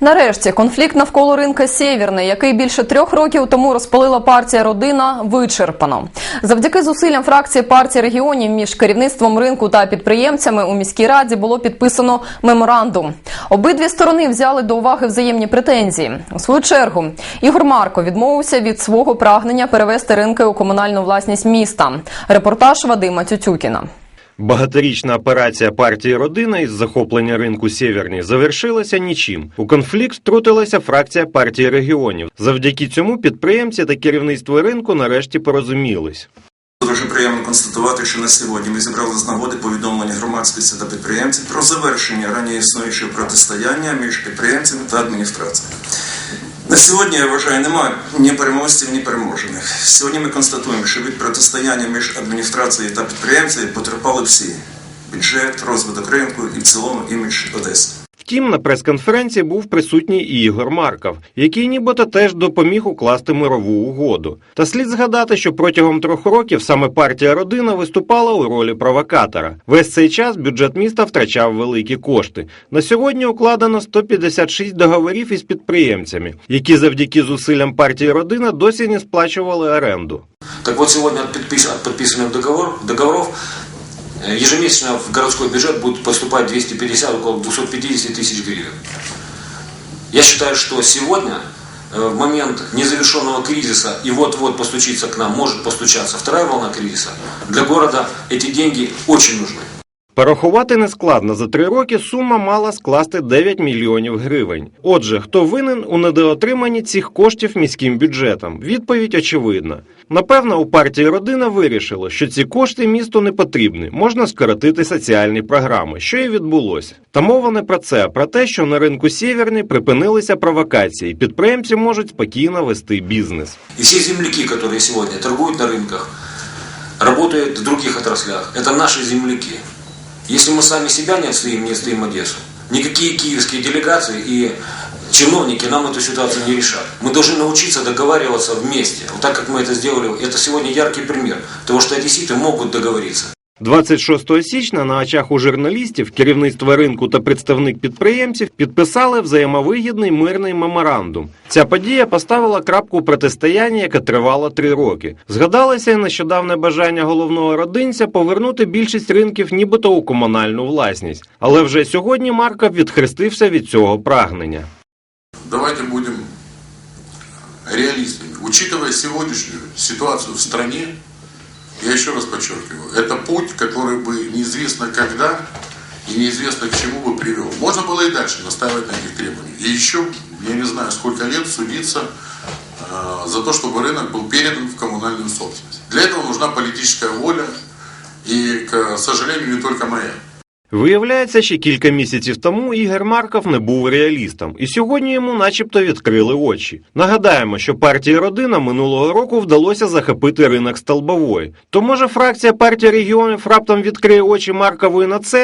Нарешті конфлікт навколо ринка Сєвєрний, який більше трьох років тому розпалила партія Родина, вичерпано. Завдяки зусиллям фракції партії регіонів між керівництвом ринку та підприємцями у міській раді було підписано меморандум. Обидві сторони взяли до уваги взаємні претензії. У свою чергу Ігор Марко відмовився від свого прагнення перевести ринки у комунальну власність міста. Репортаж Вадима Тютюкіна. Багаторічна операція партії Родина із захоплення ринку Сєвєрний завершилася нічим. У конфлікт втрутилася фракція партії регіонів. Завдяки цьому підприємці та керівництво ринку нарешті порозумілись. Дуже приємно констатувати, що на сьогодні ми зібрали з нагоди повідомлення громадськості та підприємців про завершення раніше існуючого протистояння між підприємцями та адміністрацією. На сьогодні, я вважаю, немає ні переможців, ні переможених. Сьогодні ми констатуємо, що від протистояння між адміністрацією та підприємцями потерпали всі бюджет, розвиток ринку і в цілому імідж Одеси. Втім, на прес-конференції був присутній і Ігор Марков, який нібито теж допоміг укласти мирову угоду. Та слід згадати, що протягом трьох років саме партія Родина виступала у ролі провокатора. Весь цей час бюджет міста втрачав великі кошти. На сьогодні укладено 156 договорів із підприємцями, які завдяки зусиллям партії Родина досі не сплачували оренду. Так от, подпис- от подписанных договор, договоров э, ежемесячно в городской бюджет будет поступать 250, около 250 тысяч гривен. Я считаю, что сегодня, э, в момент незавершенного кризиса, и вот-вот постучится к нам, может постучаться вторая волна кризиса, для города эти деньги очень нужны. Порахувати нескладно. За три роки сума мала скласти 9 мільйонів гривень. Отже, хто винен у недоотриманні цих коштів міським бюджетом? Відповідь очевидна. Напевно, у партії родина вирішила, що ці кошти місту не потрібні, можна скоротити соціальні програми, що і відбулося. Та мова не про це, а про те, що на ринку Сєвєрний припинилися провокації. Підприємці можуть спокійно вести бізнес. И все земляки, которые сегодня торгуют на рынках, работают в других отраслях, это наши земляки. Если мы сами себя не отстоим, не отстоим Одессу, никакие киевские делегации и чиновники нам эту ситуацию не решат. Мы должны научиться договариваться вместе. Вот так, как мы это сделали, это сегодня яркий пример того, что одесситы могут договориться. 26 січня на очах у журналістів, керівництва ринку та представник підприємців підписали взаємовигідний мирний меморандум. Ця подія поставила крапку у протистоянні, яке тривало три роки. Згадалося нещодавне бажання головного родинця повернути більшість ринків нібито у комунальну власність. Але вже сьогодні Марков відхрестився від цього прагнення. давайте будем реалистами. Учитывая сегодняшнюю ситуацию в стране, я еще раз подчеркиваю, это путь, который бы неизвестно когда и неизвестно к чему бы привел. Можно было и дальше настаивать на этих требованиях. И еще, я не знаю, сколько лет судиться э, за то, чтобы рынок был передан в коммунальную собственность. Для этого нужна политическая воля и, к сожалению, не только моя. Виявляється, ще кілька місяців тому Ігор Марков не був реалістом, і сьогодні йому начебто відкрили очі. Нагадаємо, що партії родина минулого року вдалося захопити ринок столбової. То може фракція партії регіонів раптом відкриє очі Маркову і на це?